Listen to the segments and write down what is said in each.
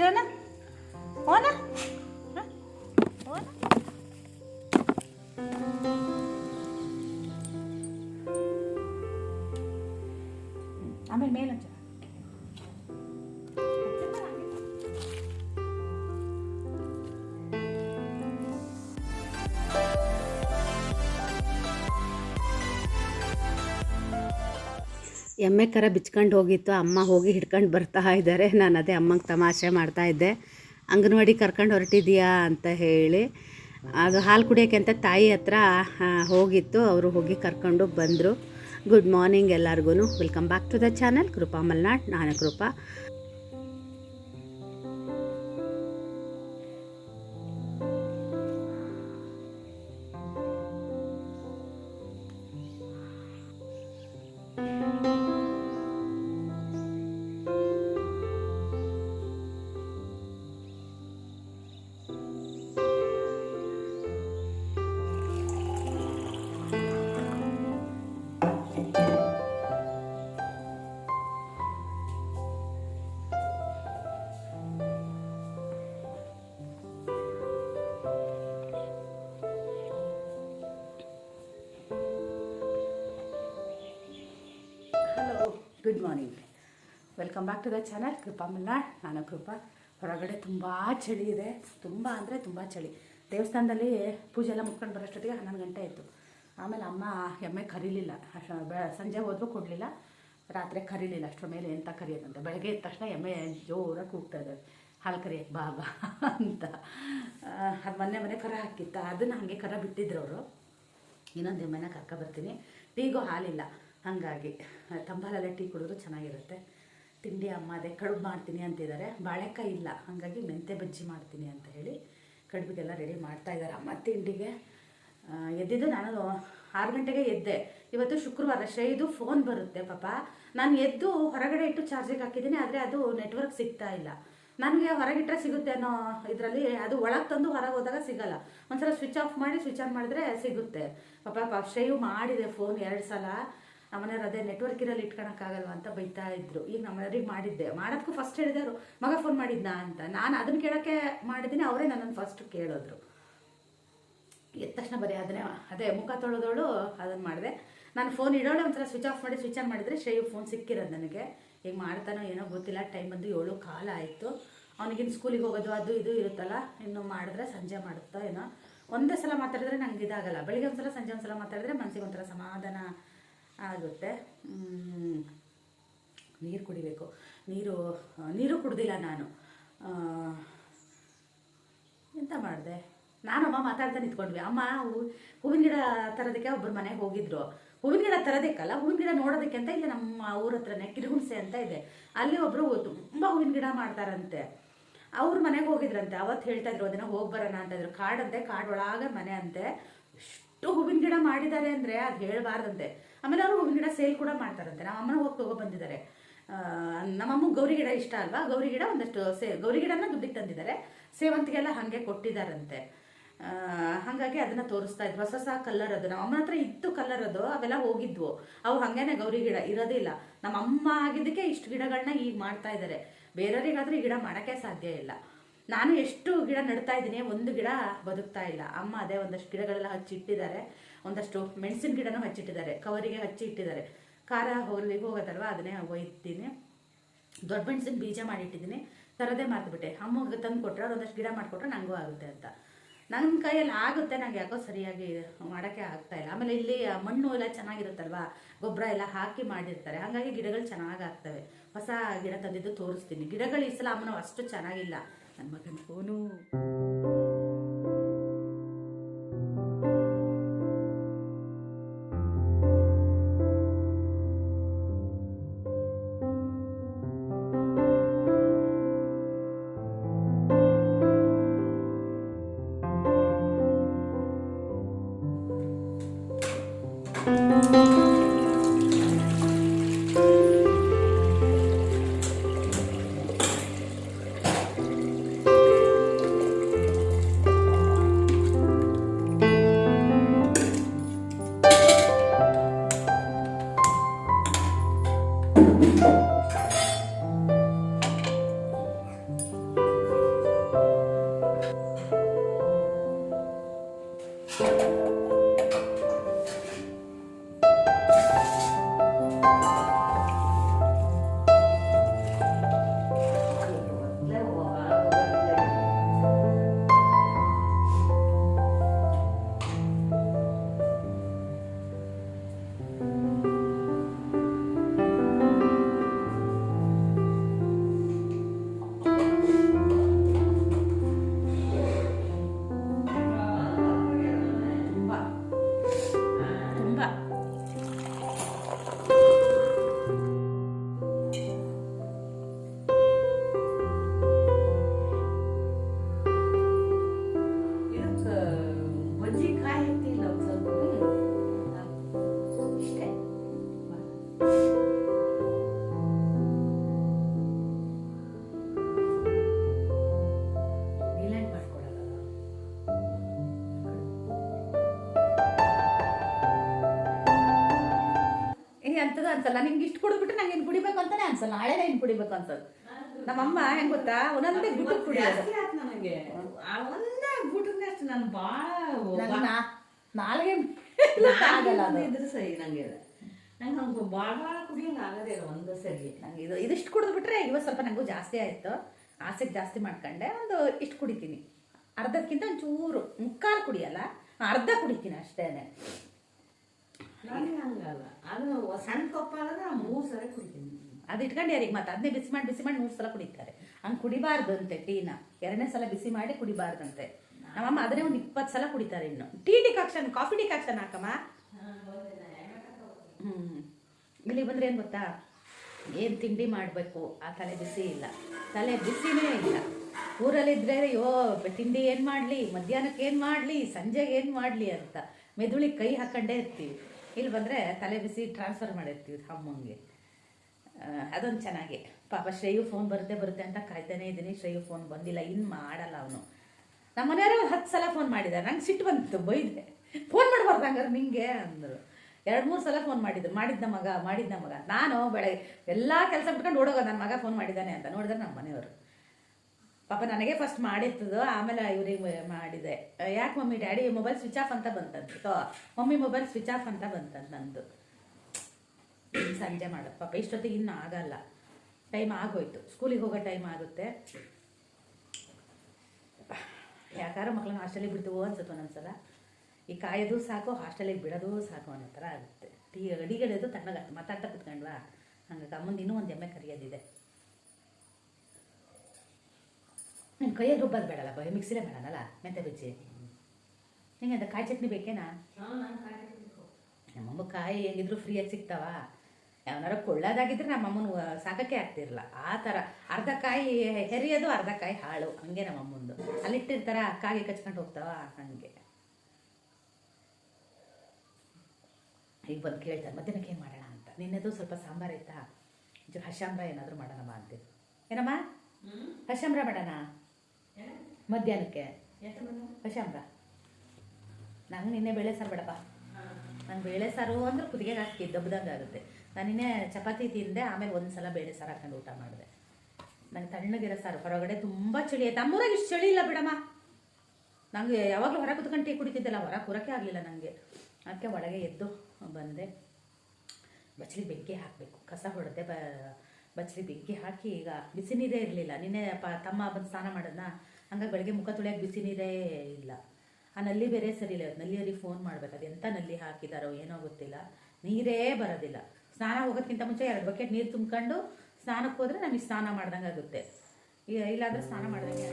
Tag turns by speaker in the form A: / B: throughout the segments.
A: dışarı
B: ಎಮ್ಮೆ ಕರ ಬಿಚ್ಕೊಂಡು ಹೋಗಿತ್ತು, ಅಮ್ಮ ಹೋಗಿ ಹಿಡ್ಕೊಂಡು ಬರ್ತಾ ಇದ್ದಾರೆ. ನಾನು ಅದೇ ಅಮ್ಮಂಗೆ ತಮಾಷೆ ಮಾಡ್ತಾ ಇದ್ದೆ. ಅಂಗನವಾಡಿ ಕರ್ಕೊಂಡು ಹೊರಟಿದ್ಯಾ ಅಂತ ಹೇಳಿ. ಅದು ಹಾಲು ಕುಡಿಯೋಕ್ಕೆ ಅಂತ ತಾಯಿ ಹತ್ರ ಹೋಗಿತ್ತು. ಅವರು ಹೋಗಿ ಕರ್ಕೊಂಡು ಬಂದರು. ಗುಡ್ ಮಾರ್ನಿಂಗ್ ಎಲ್ಲರಿಗೂ welcome back to the channel Krupa Malnad ನಾನು Krupa
A: good morning welcome back to the channel Krupa Malnad ನಾನು ಕೃಪಾ ಹೊರಗಡೆ ತುಂಬ ಚಳಿ ಇದೆ. ತುಂಬ ಅಂದರೆ ತುಂಬ ಚಳಿ. ದೇವಸ್ಥಾನದಲ್ಲಿ ಪೂಜೆ ಎಲ್ಲ ಮುಗ್ಕೊಂಡು ಬರೋಷ್ಟೊತ್ತಿಗೆ ಹನ್ನೊಂದು ಗಂಟೆ ಆಯಿತು. ಆಮೇಲೆ ಅಮ್ಮ ಎಮ್ಮೆ ಕರೀಲಿಲ್ಲ. ಸಂಜೆ ಹೋದರೂ ಕೊಡಲಿಲ್ಲ. ರಾತ್ರಿ ಕರೀಲಿಲ್ಲ. ಅಷ್ಟರ ಮೇಲೆ ಎಂತ ಕರಿಯೋದಂತ. ಬೆಳಗ್ಗೆ ಎದ್ದ ತಕ್ಷಣ ಎಮ್ಮೆ ಜೋರಾಗಿ ಕೂಗ್ತಾ ಇದ್ದಾರೆ ಹಾಲು ಕರಿಯಕ್ಕೆ ಬಾ ಬಾ ಅಂತ. ಅದು ಮೊನ್ನೆ ಮನೆ ಕರ ಹಾಕಿತ್ತ. ಅದನ್ನು ಹಾಗೆ ಕರ ಬಿಟ್ಟಿದ್ರು ಅವರು. ಇನ್ನೊಂದು ಎಮ್ಮೆನ ಕರ್ಕೊಬರ್ತೀನಿ ಟೀಗೂ ಹಾಲಿಲ್ಲ. ಹಾಗಾಗಿ, ತಂಬಾಲಲ್ಲೇ ಟೀ ಕುಡಿದ್ರು ಚೆನ್ನಾಗಿರುತ್ತೆ. ತಿಂಡಿ ಅಮ್ಮ ಅದೇ ಕಡುಬು ಮಾಡ್ತೀನಿ ಅಂತಿದ್ದಾರೆ. ಬಾಳೆಕಾಯಿ ಇಲ್ಲ, ಹಾಗಾಗಿ ಮೆಂತೆ ಬಜ್ಜಿ ಮಾಡ್ತೀನಿ ಅಂತ ಹೇಳಿ ಕಡುಬಿಗೆಲ್ಲ ರೆಡಿ ಮಾಡ್ತಾ ಇದ್ದಾರೆ ಅಮ್ಮ ತಿಂಡಿಗೆ. ಎದ್ದಿದ್ದು ನಾನು ಆರು ಗಂಟೆಗೆ ಎದ್ದೆ. ಇವತ್ತು ಶುಕ್ರವಾರ ಶೈದು ಫೋನ್ ಬರುತ್ತೆ ಪಾಪ. ನಾನು ಎದ್ದು ಹೊರಗಡೆ ಇಟ್ಟು ಚಾರ್ಜಿಗೆ ಹಾಕಿದ್ದೀನಿ, ಆದರೆ ಅದು ನೆಟ್ವರ್ಕ್ ಸಿಗ್ತಾ ಇಲ್ಲ. ನನಗೆ ಹೊರಗಿಟ್ಟರೆ ಸಿಗುತ್ತೆ ಅನ್ನೋ ಇದರಲ್ಲಿ ಅದು ಒಳಗೆ ತಂದು ಹೊರಗೆ ಹೋದಾಗ ಸಿಗಲ್ಲ. ಒಂದ್ಸಲ ಸ್ವಿಚ್ ಆಫ್ ಮಾಡಿ ಸ್ವಿಚ್ ಆನ್ ಮಾಡಿದ್ರೆ ಸಿಗುತ್ತೆ. ಪಾಪ ಶೈವ್ ಮಾಡಿದೆ ಫೋನ್ ಎರಡು ಸಲ. ನಮ್ಮನೆಯವ್ರು ಅದೇ ನೆಟ್ವರ್ಕ್ ಇರಲ್ಲಿ ಇಟ್ಕೊಳಕ್ಕಾಗಲ್ವ ಅಂತ ಬೈತಾ ಇದ್ರು. ಈಗ ನಮ್ಮನೆಯವ್ರಿಗೆ ಮಾಡಿದ್ದೆ. ಮಾಡೋದಕ್ಕೂ ಫಸ್ಟ್ ಹೇಳಿದವರು ಮಗ ಫೋನ್ ಮಾಡಿದ್ನಾ ಅಂತ. ನಾನು ಅದನ್ನ ಕೇಳೋಕ್ಕೆ ಮಾಡಿದ್ದೀನಿ, ಅವರೇ ನನ್ನನ್ನು ಫಸ್ಟ್ ಕೇಳಿದ್ರು. ಎದ್ದ ತಕ್ಷಣ ಬರೀ ಅದನ್ನೇ, ಅದೇ ಮುಖ ತೊಳೆದವಳು ಅದನ್ನು ಮಾಡಿದೆ. ನಾನು ಫೋನ್ ಇಡೋಳೆ ಒಂಥರ ಸ್ವಿಚ್ ಆಫ್ ಮಾಡಿ ಸ್ವಿಚ್ ಆನ್ ಮಾಡಿದರೆ ಶ್ರೇಯು ಫೋನ್ ಸಿಕ್ಕಿರೋದು ನನಗೆ. ಈಗ ಮಾಡ್ತಾನೋ ಏನೋ ಗೊತ್ತಿಲ್ಲ ಟೈಮ್ ಬಂದು ಏಳು ಕಾಲ ಆಯಿತು. ಅವನಿಗಿನ ಸ್ಕೂಲಿಗೆ ಹೋಗೋದು, ಅದು ಇದು ಇರುತ್ತಲ್ಲ, ಇನ್ನು ಮಾಡಿದ್ರೆ ಸಂಜೆ ಮಾಡುತ್ತೋ ಏನೋ. ಒಂದೇ ಸಲ ಮಾತಾಡಿದ್ರೆ ನಂಗೆ ಇದಾಗಲ್ಲ. ಬೆಳಿಗ್ಗೆ ಒಂದ್ಸಲ, ಸಂಜೆ ಒಂದ್ಸಲ ಮಾತಾಡಿದ್ರೆ ಮನಸ್ಸಿಗೆ ಒಂಥರ ಸಮಾಧಾನ ಆಗುತ್ತೆ. ನೀರು ಕುಡಿಬೇಕು. ನೀರು ನೀರು ಕುಡ್ದಿಲ್ಲ ನಾನು. ಎಂತ ಮಾಡಿದೆ? ಅಮ್ಮ ಮಾತಾಡ್ತಾ ನಿಂತ್ಕೊಂಡ್ವಿ. ಅಮ್ಮ ಹೂವಿನ ಗಿಡ ತರೋದಕ್ಕೆ ಒಬ್ಬರು ಮನೆಗೆ ಹೋಗಿದ್ರು. ಹೂವಿನ ಗಿಡ ತರೋದಕ್ಕಲ್ಲ, ಹೂವಿನ ಗಿಡ ನೋಡೋದಕ್ಕೆ ಅಂತ ಇಲ್ಲಿ ನಮ್ಮ ಊರ ಹತ್ರನೇ, ಕಿರುಹುಣಸೆ ಅಂತ ಇದೆ. ಅಲ್ಲಿ ಒಬ್ಬರು ತುಂಬ ಹೂವಿನ ಗಿಡ ಮಾಡ್ತಾರಂತೆ. ಅವ್ರ ಮನೆಗೆ ಹೋಗಿದ್ರಂತೆ. ಅವತ್ತು ಹೇಳ್ತಾ ಇದ್ರು, ಅದನ್ನ ಹೋಗಿ ಬರೋಣ ಅಂತ ಇದ್ರು. ಕಾಡಂತೆ, ಕಾಡೊಳಗೆ ಮನೆ ಅಂತೆ. ಎಷ್ಟು ಹೂವಿನ ಗಿಡ ಮಾಡಿದ್ದಾರೆ ಅಂದರೆ ಅದು ಹೇಳಬಾರ್ದಂತೆ. ಆಮೇಲೆ ಅವರು ಹೂವಿನ ಗಿಡ ಸೇಲ್ ಕೂಡ ಮಾಡ್ತಾರಂತೆ. ನಮ್ಮ ಅಮ್ಮನ ಹೋಗಿ ತಗೋ ಬಂದಿದ್ದಾರೆ. ನಮ್ಮಮ್ಮ ಗೌರಿ ಗಿಡ ಇಷ್ಟ ಅಲ್ವಾ? ಗೌರಿ ಗಿಡ ಒಂದಷ್ಟು ಸೇ, ಗೌರಿ ಗಿಡನ ದುಡ್ಡಿಗೆ ತಂದಿದ್ದಾರೆ. ಸೇವಂತಿಗೆಲ್ಲ ಹಾಗೆ ಕೊಟ್ಟಿದ್ದಾರಂತೆ ಹಾಗಾಗಿ ಅದನ್ನ ತೋರಿಸ್ತಾ ಇದ್ವಿ ಹೊಸ ಹೊಸ ಕಲರ್ ಅದು. ನಮ್ಮ ಅಮ್ಮನ ಹತ್ರ ಇತ್ತು ಕಲರ್ ಅದು. ಅವೆಲ್ಲ ಹೋಗಿದ್ವು. ಅವು ಹಂಗೇನೆ ಗೌರಿ ಗಿಡ ಇರೋದಿಲ್ಲ. ನಮ್ಮ ಅಮ್ಮ ಆಗಿದ್ದಕ್ಕೆ ಇಷ್ಟು ಗಿಡಗಳನ್ನ ಈಗ ಮಾಡ್ತಾ ಇದ್ದಾರೆ. ಬೇರೆಯವರಿಗಾದ್ರೆ ಗಿಡ ಮಾಡೋಕ್ಕೆ ಸಾಧ್ಯ ಇಲ್ಲ. ನಾನು ಎಷ್ಟು ಗಿಡ ನೆಡ್ತಾ ಇದ್ದೀನಿ, ಒಂದು ಗಿಡ ಬದುಕ್ತಾ ಇಲ್ಲ. ಅಮ್ಮ ಅದೇ ಒಂದಷ್ಟು ಗಿಡಗಳೆಲ್ಲ ಹಚ್ಚಿಟ್ಟಿದ್ದಾರೆ. ಒಂದಷ್ಟು ಮೆಣಸಿನ ಗಿಡನೂ ಹಚ್ಚಿಟ್ಟಿದ್ದಾರೆ. ಕವರಿಗೆ ಹಚ್ಚಿ ಇಟ್ಟಿದ್ದಾರೆ ಖಾರ ಹೋಗ್ಲಿ, ಹೋಗೋದಲ್ವ? ಅದನ್ನೇ ಒಯ್ತೀನಿ ದೊಡ್ಡ ಮೆಣಸಿನ ಬೀಜ ಮಾಡಿಟ್ಟಿದ್ದೀನಿ. ತರದೇ ಮಾರ್ತ್ಬಿಟ್ಟೆ. ಅಮ್ಮಗೆ ತಂದು ಕೊಟ್ಟರೆ ಒಂದಷ್ಟು ಗಿಡ ಮಾಡಿಕೊಟ್ರೆ ನನಗೂ ಆಗುತ್ತೆ ಅಂತ. ನನ್ನ ಕೈಯಲ್ಲಿ ಆಗುತ್ತೆ, ನಂಗೆ ಯಾಕೋ ಸರಿಯಾಗಿ ಮಾಡೋಕ್ಕೆ ಆಗ್ತಾ ಇಲ್ಲ. ಆಮೇಲೆ ಇಲ್ಲಿ ಮಣ್ಣು ಎಲ್ಲ ಚೆನ್ನಾಗಿರುತ್ತಲ್ವಾ? ಗೊಬ್ಬರ ಎಲ್ಲ ಹಾಕಿ ಮಾಡಿರ್ತಾರೆ. ಹಾಗಾಗಿ ಗಿಡಗಳು ಚೆನ್ನಾಗಿ ಆಗ್ತವೆ. ಹೊಸ ಗಿಡ ತಂದಿದ್ದು ತೋರಿಸ್ತೀನಿ. ಗಿಡಗಳು ಈ ಸಲ ಅಮ್ಮನ ಅಷ್ಟು ಚೆನ್ನಾಗಿಲ್ಲ. ನನ್ನ ಮಗನ ನಮ್ಮಮ್ಮ ಹೆಂಗ್ ಗೊತ್ತಾ? ಒಂದೊಂದೇ ಗುಟ್ಟು ಕುಡಿಯೋದು.
C: ಜಾಸ್ತಿ ಆಯ್ತು ನನಗೆ ಆ ಒಂದೇ ಊಟಕ್ಕೆ ಅಷ್ಟು ನಾನು ಭಾಳ
A: ನಾಲ್ಗೆ ಆಗಲ್ಲ ಅದು.
C: ಇದ್ರೆ ಸರಿ ನಂಗೆ. ನಂಗೆ ಹಂಗೆ ಭಾಳ ಭಾಳ ಕುಡಿಯಂಗೆ ಆಗದೇ ಇಲ್ಲ ಒಂದು ಸರಿ.
A: ನಂಗೆ ಇದು ಇದಿಷ್ಟು ಕುಡಿದ್ಬಿಟ್ರೆ ಇವತ್ತು ಸ್ವಲ್ಪ ನಂಗೂ ಜಾಸ್ತಿ ಆಯಿತು. ಆಸೆಗೆ ಜಾಸ್ತಿ ಮಾಡ್ಕೊಂಡೆ. ಒಂದು ಇಷ್ಟು ಕುಡಿತೀನಿ. ಅರ್ಧಕ್ಕಿಂತ ಒಂಚೂರು ಮುಕ್ಕಾಲು ಕುಡಿಯಲ್ಲ ಅರ್ಧ ಕುಡಿತೀನಿ ಅಷ್ಟೇ
C: ನನಗೆ ಹಂಗಲ್ಲ. ಅದು ಸಣ್ಣ ಕಪ್ಪಾದ್ರೆ ಮೂರು ಸರಿ ಕುಡಿತೀನಿ.
A: ಅದು ಇಟ್ಕೊಂಡು ಯಾರಿಗೆ ಮತ್ತೆ ಅದನ್ನೇ ಬಿಸಿ ಮಾಡಿ ಬಿಸಿ ಮಾಡಿ ಮೂರು ಸಲ ಕುಡಿತಾರೆ. ಹಂಗೆ ಕುಡಿಬಾರ್ದಂತೆ ಟೀನ ಎರಡನೇ ಸಲ ಬಿಸಿ ಮಾಡಿ ಕುಡಿಬಾರ್ದಂತೆ ನಮ್ಮಮ್ಮ ಅದನ್ನೇ ಒಂದು ಇಪ್ಪತ್ತು ಸಲ ಕುಡಿತಾರೆ ಇನ್ನು. ಟೀ ಡಿಕಾಕ್ಷನ್ ಕಾಫಿ ಡಿಕಾಕ್ಷನ್ ಹಾಕಮ್ಮ. ಹ್ಞೂ ಇಲ್ಲಿ ಬಂದ್ರೆ ಏನು ಗೊತ್ತಾ? ಏನು ತಿಂಡಿ ಮಾಡಬೇಕು? ಆ ತಲೆ ಬಿಸಿ ಇಲ್ಲ. ತಲೆ ಬಿಸಿನೇ ಇಲ್ಲ. ಊರಲ್ಲಿದ್ದರೆ ಅಯ್ಯೋ, ತಿಂಡಿ ಏನು ಮಾಡಲಿ? ಮಧ್ಯಾಹ್ನಕ್ಕೆ ಏನು ಮಾಡಲಿ? ಸಂಜೆಗೆ ಏನು ಮಾಡಲಿ ಅಂತ. ಮೆದುಳಿಗೆ ಕೈ ಹಾಕೊಂಡೇ ಇರ್ತೀವಿ. ಇಲ್ಲಿ ಬಂದರೆ ತಲೆ ಬಿಸಿ ಟ್ರಾನ್ಸ್ಫರ್ ಮಾಡಿರ್ತೀವಿ ಅಮ್ಮಂಗೆ ಅದೊಂದು ಚೆನ್ನಾಗಿ. ಪಾಪ ಶ್ರೇಯು ಫೋನ್ ಬರುತ್ತೆ ಬರುತ್ತೆ ಅಂತ ಕಾಯ್ತಾನೆ ಇದ್ದೀನಿ. ಶ್ರೇಯು ಫೋನ್ ಬಂದಿಲ್ಲ ಇನ್ನು ಮಾಡಲ್ಲ ಅವನು. ನಮ್ಮ ಮನೆಯವರು ಹತ್ತು ಸಲ ಫೋನ್ ಮಾಡಿದ್ದಾರೆ. ನಂಗೆ ಸಿಟ್ಟು ಬಂತು, ಬೈದೆ. ಫೋನ್ ಮಾಡಬಾರ್ದು ಹಂಗಾರೆ ನಿಂಗೆ ಅಂದರು. ಎರಡು ಮೂರು ಸಲ ಫೋನ್ ಮಾಡಿದ್ರು. ಮಾಡಿದ್ದ ಮಗ ಮಾಡಿದ್ದ ಮಗ. ನಾನು ಬೆಳಗ್ಗೆ ಎಲ್ಲ ಕೆಲಸ ಬಿಟ್ಕೊಂಡು ಓಡೋಗೋದು. ನನ್ನ ಮಗ ಫೋನ್ ಮಾಡಿದ್ದಾನೆ ಅಂತ ನೋಡಿದ್ರೆ ನಮ್ಮ ಮನೆಯವರು. ಪಾಪ ನನಗೆ ಫಸ್ಟ್ ಮಾಡಿತ್ತದು ಆಮೇಲೆ ಇವ್ರಿಗೆ ಮಾಡಿದೆ. ಯಾಕೆ mummy, daddy mobile switch off ಅಂತ ಬಂತಂತ. So mummy mobile switch off ಅಂತ ಬಂತಂತ ನಂದು. ಸಂಜೆ ಮಾಡೋದು ಪಾಪ ಇಷ್ಟೊತ್ತಿಗೆ ಇನ್ನೂ ಆಗಲ್ಲ. ಟೈಮ್ ಆಗೋಯ್ತು. ಸ್ಕೂಲಿಗೆ ಹೋಗೋ ಟೈಮ್ ಆಗುತ್ತೆ. ಯಾಕಾರ ಮಕ್ಕಳನ್ನ ಹಾಸ್ಟೆಲಿಗೆ ಬಿಡ್ತೀವೋ ಅನ್ಸುತ್ತೆ ಒಂದೊಂದ್ಸಲ. ಈ ಕಾಯೋದು ಸಾಕು ಹಾಸ್ಟೆಲಿಗೆ ಬಿಡೋದು ಸಾಕು ಅನ್ನೋ ಥರ ಆಗುತ್ತೆ. ಟೀ ಅಡಿಗೆದು ತಣ್ಣಗೆ ಮಾತಾಡ್ತಾ ಕುತ್ಕೊಂಡ್ವಾ? ಹಂಗಾಗಿ ಮುಂದೆ ಇನ್ನೂ ಒಂದು ಎಮ್ಮೆ ಕರಿಯೋದಿದೆ. ನಿಮ್ಮ ಕೈಯಲ್ಲಿ ರುಬ್ಬೋದು ಬೇಡಲ್ಲ ಬಯ ಮಿಕ್ಸಿಲೇ ಬೇಡನಲ್ಲ ಮೆಂತೆ ಬಜ್ಜಿ? ನಿಂಗೆ ಅಂತ ಕಾಯಿ ಚಟ್ನಿ ಬೇಕೇನಾ? ನಮ್ಮಮ್ಮ ಕಾಯಿ ಹೆಂಗಿದ್ರು ಫ್ರೀಯಾಗಿ ಸಿಗ್ತಾವ? ಯಾವನಾರ ಕೊಳ್ಳೋದಾಗಿದ್ರೆ ನಮ್ಮಮ್ಮನ ಸಾಕಕ್ಕೆ ಆಗ್ತಿರಲ್ಲ. ಆ ಥರ ಅರ್ಧ ಕಾಯಿ ಹೆರಿಯೋದು ಅರ್ಧ ಕಾಯಿ ಹಾಳು. ಹಂಗೆ ನಮ್ಮ ಅಮ್ಮಂದು ಅಲ್ಲಿಟ್ಟಿರ್ತಾರ ಕಾಗೆ ಕಚ್ಕೊಂಡು ಹೋಗ್ತಾವ ಹಂಗೆ. ಈಗ ಬಂದು ಕೇಳ್ತಾರೆ ಮಧ್ಯಾಹ್ನಕ್ಕೆ ಏನು ಮಾಡೋಣ ಅಂತ? ನಿನ್ನೆದು ಸ್ವಲ್ಪ ಸಾಂಬಾರು ಐತಾ ಇದು ಹಶಾಂಬ್ರ ಏನಾದರೂ ಮಾಡೋಣಮ್ಮ ಅಂತಿದ್ರು ಏನಮ್ಮ? ಹಶಾಂಬ್ರ ಮಾಡೋಣ. ಮಧ್ಯಾಹ್ನಕ್ಕೆ? ಹಶಾಂಬ್ರ ನಂಗೆ ನಿನ್ನೆ ಬೇಳೆ ಸಾರು ಬೇಡಪ್ಪ. ನಂಗೆ ಬೇಳೆ ಸಾರು ಅಂದ್ರೆ ಕುದಿಗೆ ಹಾಕಿ ದಬ್ಬದಂಗೆ ಆಗುತ್ತೆ. ನಾನು ನಿನ್ನೆ ಚಪಾತಿ ತಿಂದೆ, ಆಮೇಲೆ ಒಂದು ಸಲ ಬೇಳೆ ಸಾರು ಹಾಕೊಂಡು ಊಟ ಮಾಡಿದೆ. ನನಗೆ ತಣ್ಣಗಿರೋ ಸಾರು, ಹೊರಗಡೆ ತುಂಬ ಚಳಿ ಆಯ್ತು. ನಮ್ಮೂರಾಗ ಇಷ್ಟು ಚಳಿ ಇಲ್ಲ ಬಿಡಮ್ಮ. ನನಗೆ ಯಾವಾಗಲೂ ಹೊರ ಕುತ್ಕೊಂಡು ಟೀ ಕುಡಿತಿದ್ದಲ್ಲ, ಹೊರ ಕೂರಕ್ಕೆ ಆಗಲಿಲ್ಲ ನನಗೆ ಅದಕ್ಕೆ ಒಳಗೆ ಎದ್ದು ಬಂದೆ. ಬಚ್ಚಲಿ ಬೆಂಕಿ ಹಾಕಬೇಕು. ಕಸ ಹೊಡೆದೆ, ಬ, ಬಚ್ಚಲಿ ಬೆಂಕಿ ಹಾಕಿ ಈಗ ಬಿಸಿ ನೀರೇ ಇರಲಿಲ್ಲ. ನಿನ್ನೆ ಪ, ತಮ್ಮ ಬಂದು ಸ್ನಾನ ಮಾಡೋದನ್ನ ಹಂಗಾಗಿ ಬೆಳಗ್ಗೆ ಮುಖ ತೊಳೆಯೋಕೆ ಬಿಸಿ ನೀರೇ ಇಲ್ಲ. ಆ ನಲ್ಲಿ ಬೇರೆ ಸರಿ ಇಲ್ಲ. ನಲ್ಲಿಯಲ್ಲಿ ಫೋನ್ ಮಾಡ್ಬೇಕು. ಅದು ನಲ್ಲಿ ಹಾಕಿದಾರೋ ಏನೋ ಗೊತ್ತಿಲ್ಲ. ನೀರೇ ಬರೋದಿಲ್ಲ. ಸ್ನಾನ ಹೋಗೋದಕ್ಕಿಂತ ಮುಂಚೆ ಎರಡು ಬಕೆಟ್ ನೀರು ತುಂಬ್ಕೊಂಡು ಸ್ನಾನಕ್ಕೆ ಹೋದರೆ ನಮಗೆ ಸ್ನಾನ ಮಾಡ್ದಂಗೆ ಆಗುತ್ತೆ. ಇಲ್ಲಾದರೆ ಸ್ನಾನ ಮಾಡ್ದಂಗೆ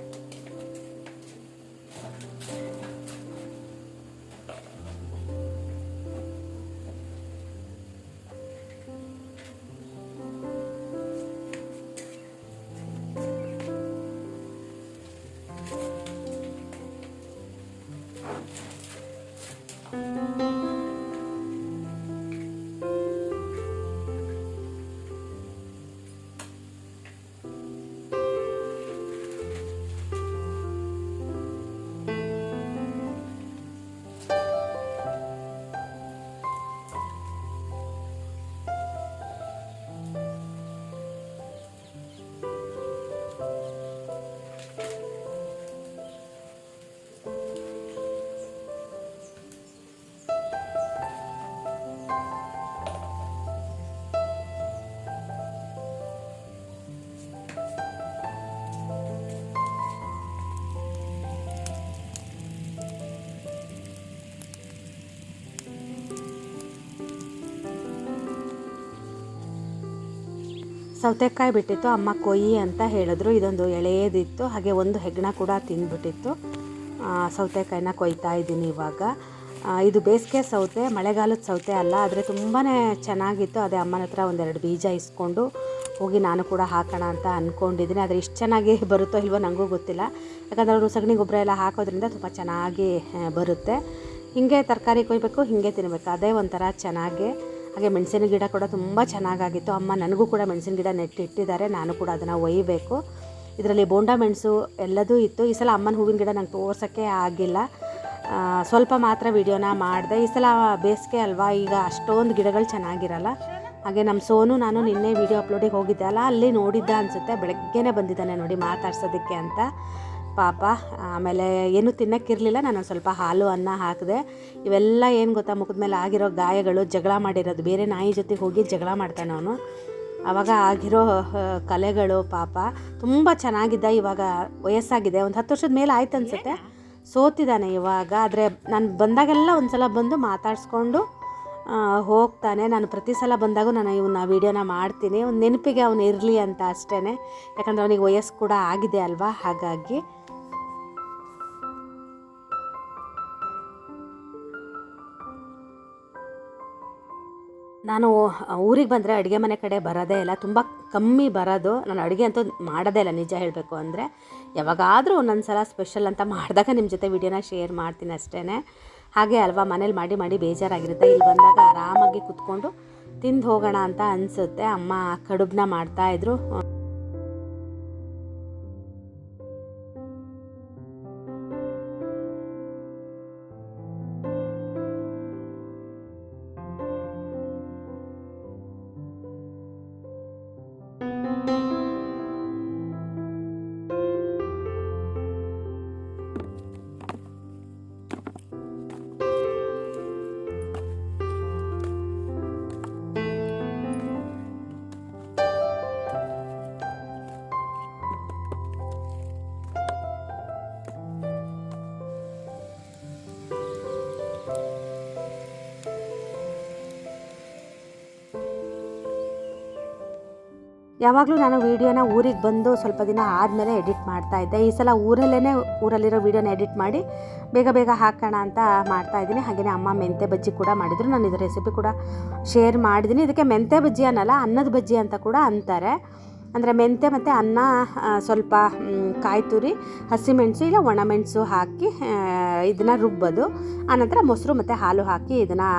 B: ಸೌತೆಕಾಯಿ ಬಿಟ್ಟಿತ್ತು, ಅಮ್ಮ ಕೊಯ್ಯಿ ಅಂತ ಹೇಳಿದ್ರು. ಇದೊಂದು ಎಳೆಯದಿತ್ತು, ಹಾಗೆ ಒಂದು ಹೆಗ್ಣ ಕೂಡ ತಿಂದ್ಬಿಟ್ಟಿತ್ತು. ಸೌತೆಕಾಯಿನ ಕೊಯ್ತಾ ಇದ್ದೀನಿ ಇವಾಗ. ಇದು ಬೇಸಿಗೆ ಸೌತೆ, ಮಳೆಗಾಲದ ಸೌತೆ ಅಲ್ಲ, ಆದರೆ ತುಂಬಾ ಚೆನ್ನಾಗಿತ್ತು. ಅದೇ ಅಮ್ಮನ ಹತ್ರ ಒಂದೆರಡು ಬೀಜ ಇಸ್ಕೊಂಡು ಹೋಗಿ ನಾನು ಕೂಡ ಹಾಕೋಣ ಅಂತ ಅಂದ್ಕೊಂಡಿದ್ದೀನಿ ಆದರೆ ಇಷ್ಟು ಚೆನ್ನಾಗಿ ಬರುತ್ತೋ ಇಲ್ವೋ ನನಗೂ ಗೊತ್ತಿಲ್ಲ. ಯಾಕಂದರೆ ಅವರು ಸಗಣಿ ಗೊಬ್ಬರ ಎಲ್ಲ ಹಾಕೋದ್ರಿಂದ ತುಂಬ ಚೆನ್ನಾಗಿ ಬರುತ್ತೆ. ಹೀಗೆ ತರಕಾರಿ ಕೊಯ್ಬೇಕು, ಹೀಗೆ ತಿನ್ನಬೇಕು ಅದೇ ಒಂಥರ ಚೆನ್ನಾಗಿ. ಹಾಗೆ ಮೆಣಸಿನ ಗಿಡ ಕೂಡ ತುಂಬ ಚೆನ್ನಾಗಾಗಿತ್ತು. ಅಮ್ಮ ನನಗೂ ಕೂಡ ಮೆಣಸಿನ ಗಿಡ ನೆಟ್ಟಿಟ್ಟಿದ್ದಾರೆ ನಾನು ಕೂಡ ಅದನ್ನು ಒಯ್ಯಬೇಕು ಇದರಲ್ಲಿ ಬೋಂಡ ಮೆಣಸು ಎಲ್ಲದೂ ಇತ್ತು. ಈ ಸಲ ಅಮ್ಮನ ಹೂವಿನ ಗಿಡ ನಂಗೆ ತೋರ್ಸೋಕ್ಕೆ ಆಗಿಲ್ಲ. ಸ್ವಲ್ಪ ಮಾತ್ರ ವಿಡಿಯೋನ ಮಾಡಿದೆ. ಈ ಸಲ ಬೇಸಿಗೆ ಅಲ್ವಾ? ಈಗ ಅಷ್ಟೊಂದು ಗಿಡಗಳು ಚೆನ್ನಾಗಿರಲ್ಲ. ಹಾಗೆ ನಮ್ಮ ಸೋನು ನಾನು ನಿನ್ನೆ ವಿಡಿಯೋ ಅಪ್ಲೋಡಿಗೆ ಹೋಗಿದ್ದೆ ಅಲ್ಲ, ಅಲ್ಲಿ ನೋಡಿದ್ದ ಅನಿಸುತ್ತೆ. ಬೆಳಗ್ಗೆನೇ ಬಂದಿದ್ದಾನೆ ನೋಡಿ ಮಾತಾಡ್ಸೋದಕ್ಕೆ ಅಂತ. ಪಾಪ, ಆಮೇಲೆ ಏನೂ ತಿನ್ನೋಕ್ಕಿರಲಿಲ್ಲ. ನಾನು ಸ್ವಲ್ಪ ಹಾಲು, ಅನ್ನ ಹಾಕಿದೆ. ಇವೆಲ್ಲ ಏನು ಗೊತ್ತಾ, ಮುಖದ ಮೇಲೆ ಆಗಿರೋ ಗಾಯಗಳು, ಜಗಳ ಮಾಡಿರೋದು. ಬೇರೆ ನಾಯಿ ಜೊತೆಗೆ ಹೋಗಿ ಜಗಳ ಮಾಡ್ತಾನೆ ಅವನು. ಆವಾಗ ಆಗಿರೋ ಕಲೆಗಳು ಪಾಪ. ತುಂಬ ಚೆನ್ನಾಗಿದ್ದ ಇವಾಗ ವಯಸ್ಸಾಗಿದೆ. ಒಂದು ಹತ್ತು ವರ್ಷದ ಮೇಲೆ ಆಯ್ತು ಅನ್ಸುತ್ತೆ. ಸೋತಿದ್ದಾನೆ ಇವಾಗ. ಆದರೆ ನಾನು ಬಂದಾಗೆಲ್ಲ ಒಂದು ಸಲ ಬಂದು ಮಾತಾಡಿಸ್ಕೊಂಡು ಹೋಗ್ತಾನೆ. ನಾನು ಪ್ರತಿ ಸಲ ಬಂದಾಗೂ ನಾನು ಇವನ್ನ ವೀಡಿಯೋನ ಮಾಡ್ತೀನಿ. ಒಂದು ನೆನಪಿಗೆ ಅವನು ಇರಲಿ ಅಂತ ಅಷ್ಟೇ ಯಾಕಂದರೆ ಅವನಿಗೆ ವಯಸ್ಸು ಕೂಡ ಆಗಿದೆ ಅಲ್ವಾ? ಹಾಗಾಗಿ ನಾನು ಊರಿಗೆ ಬಂದರೆ ಅಡುಗೆ ಮನೆ ಕಡೆ ಬರೋದೇ ಇಲ್ಲ. ತುಂಬ ಕಮ್ಮಿ ಬರೋದು. ನಾನು ಅಡುಗೆ ಅಂತೂ ಮಾಡೋದೇ ಇಲ್ಲ, ನಿಜ ಹೇಳಬೇಕು ಅಂದರೆ. ಯಾವಾಗಾದರೂ ಒಂದೊಂದು ಸಲ ಸ್ಪೆಷಲ್ ಅಂತ ಮಾಡಿದಾಗ ನಿಮ್ಮ ಜೊತೆ ವಿಡಿಯೋನ ಶೇರ್ ಮಾಡ್ತೀನಿ ಅಷ್ಟೇ ಹಾಗೆ ಅಲ್ವಾ, ಮನೇಲಿ ಮಾಡಿ ಮಾಡಿ ಬೇಜಾರಾಗಿರುತ್ತೆ. ಇಲ್ಲಿ ಬಂದಾಗ ಆರಾಮಾಗಿ ಕುತ್ಕೊಂಡು ತಿಂದು ಹೋಗೋಣ ಅಂತ ಅನಿಸುತ್ತೆ. ಅಮ್ಮ ಕಡುಬನ್ನ ಮಾಡ್ತಾಯಿದ್ರು ಯಾವಾಗಲೂ ನಾನು ವೀಡಿಯೋನ ಊರಿಗೆ ಬಂದು ಸ್ವಲ್ಪ ದಿನ ಆದಮೇಲೆ ಎಡಿಟ್ ಮಾಡ್ತಾ ಇದ್ದೆ. ಈ ಸಲ ಊರಲ್ಲೇ ಊರಲ್ಲಿರೋ ವೀಡಿಯೋನ ಎಡಿಟ್ ಮಾಡಿ ಬೇಗ ಬೇಗ ಹಾಕೋಣ ಅಂತ ಮಾಡ್ತಾ ಇದ್ದೀನಿ. ಹಾಗೆಯೇ ಅಮ್ಮ ಮೆಂತೆ ಬಜ್ಜಿ ಕೂಡ ಮಾಡಿದರು. ನಾನು ಇದು ರೆಸಿಪಿ ಕೂಡ ಶೇರ್ ಮಾಡಿದ್ದೀನಿ. ಇದಕ್ಕೆ ಮೆಂತೆ ಬಜ್ಜಿ ಅನ್ನಲ್ಲ, ಅನ್ನದ ಬಜ್ಜಿ ಅಂತ ಕೂಡ ಅಂತಾರೆ. ಅಂದರೆ ಮೆಂತೆ ಮತ್ತು ಅನ್ನ ಸ್ವಲ್ಪ ಕಾಯಿ ತುರಿ ಹಸಿಮೆಣಸು ಇಲ್ಲ ಒಣಮೆಣಸು ಹಾಕಿ ಇದನ್ನು ರುಬ್ಬೋದು. ಆನಂತರ ಮೊಸರು ಮತ್ತು ಹಾಲು ಹಾಕಿ ಇದನ್ನು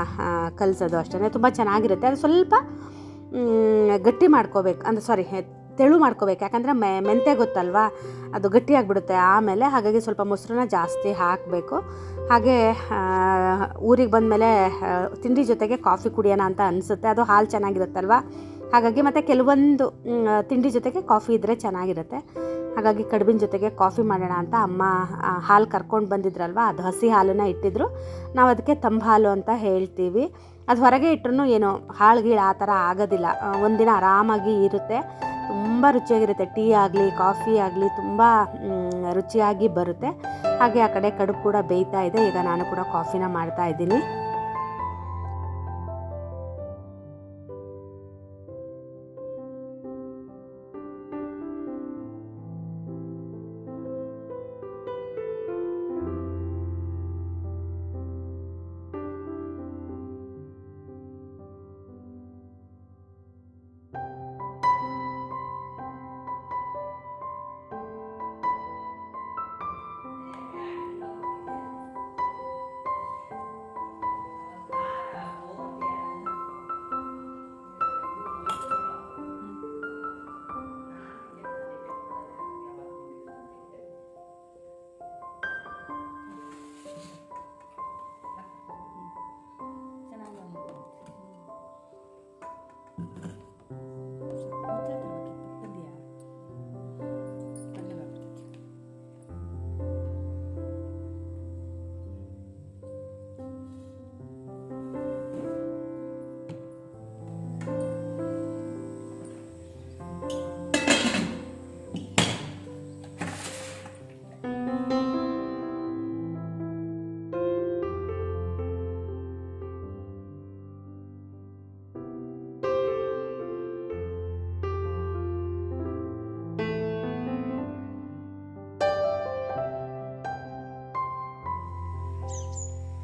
B: ಕಲಿಸೋದು ಅಷ್ಟೇ ತುಂಬ ಚೆನ್ನಾಗಿರುತ್ತೆ. ಅದು ಸ್ವಲ್ಪ ಗಟ್ಟಿ ಮಾಡ್ಕೋಬೇಕು. ಅಂದರೆ ಸಾರಿ ತೆಳು ಮಾಡ್ಕೋಬೇಕು. ಯಾಕಂದರೆ ಮೆ, ಮೆಂತೆ ಗೊತ್ತಲ್ವಾ? ಅದು ಗಟ್ಟಿಯಾಗಿಬಿಡುತ್ತೆ ಆಮೇಲೆ ಹಾಗಾಗಿ ಸ್ವಲ್ಪ ಮೊಸರನ್ನ ಜಾಸ್ತಿ ಹಾಕಬೇಕು. ಹಾಗೆ ಊರಿಗೆ ಬಂದಮೇಲೆ ತಿಂಡಿ ಜೊತೆಗೆ ಕಾಫಿ ಕುಡಿಯೋಣ ಅಂತ ಅನಿಸುತ್ತೆ. ಅದು ಹಾಲು ಚೆನ್ನಾಗಿರುತ್ತಲ್ವ? ಹಾಗಾಗಿ ಮತ್ತು ಕೆಲವೊಂದು ತಿಂಡಿ ಜೊತೆಗೆ ಕಾಫಿ ಇದ್ದರೆ ಚೆನ್ನಾಗಿರುತ್ತೆ. ಹಾಗಾಗಿ ಕಡುಬಿನ ಜೊತೆಗೆ ಕಾಫಿ ಮಾಡೋಣ ಅಂತ ಅಮ್ಮ ಹಾಲು ಕರ್ಕೊಂಡು ಬಂದಿದ್ರಲ್ವ? ಅದು ಹಸಿ ಹಾಲನ್ನು ಇಟ್ಟಿದ್ರು. ನಾವು ಅದಕ್ಕೆ ತಂಬ ಹಾಲು ಅಂತ ಹೇಳ್ತೀವಿ. ಅದು ಹೊರಗೆ ಇಟ್ಟರು ಏನು ಹಾಳು ಗೀಳು ಆ ಥರ ಆಗೋದಿಲ್ಲ. ಒಂದಿನ ಆರಾಮಾಗಿ ಇರುತ್ತೆ. ತುಂಬ ರುಚಿಯಾಗಿರುತ್ತೆ. ಟೀ ಆಗಲಿ, ಕಾಫಿ ಆಗಲಿ, ತುಂಬ ರುಚಿಯಾಗಿ ಬರುತ್ತೆ. ಹಾಗೆ ಆ ಕಡೆ ಕಡುಬು ಕೂಡ ಬೇಯ್ತಾ ಇದೆ. ಈಗ ನಾನು ಕೂಡ ಕಾಫಿನ ಮಾಡ್ತಾ ಇದ್ದೀನಿ.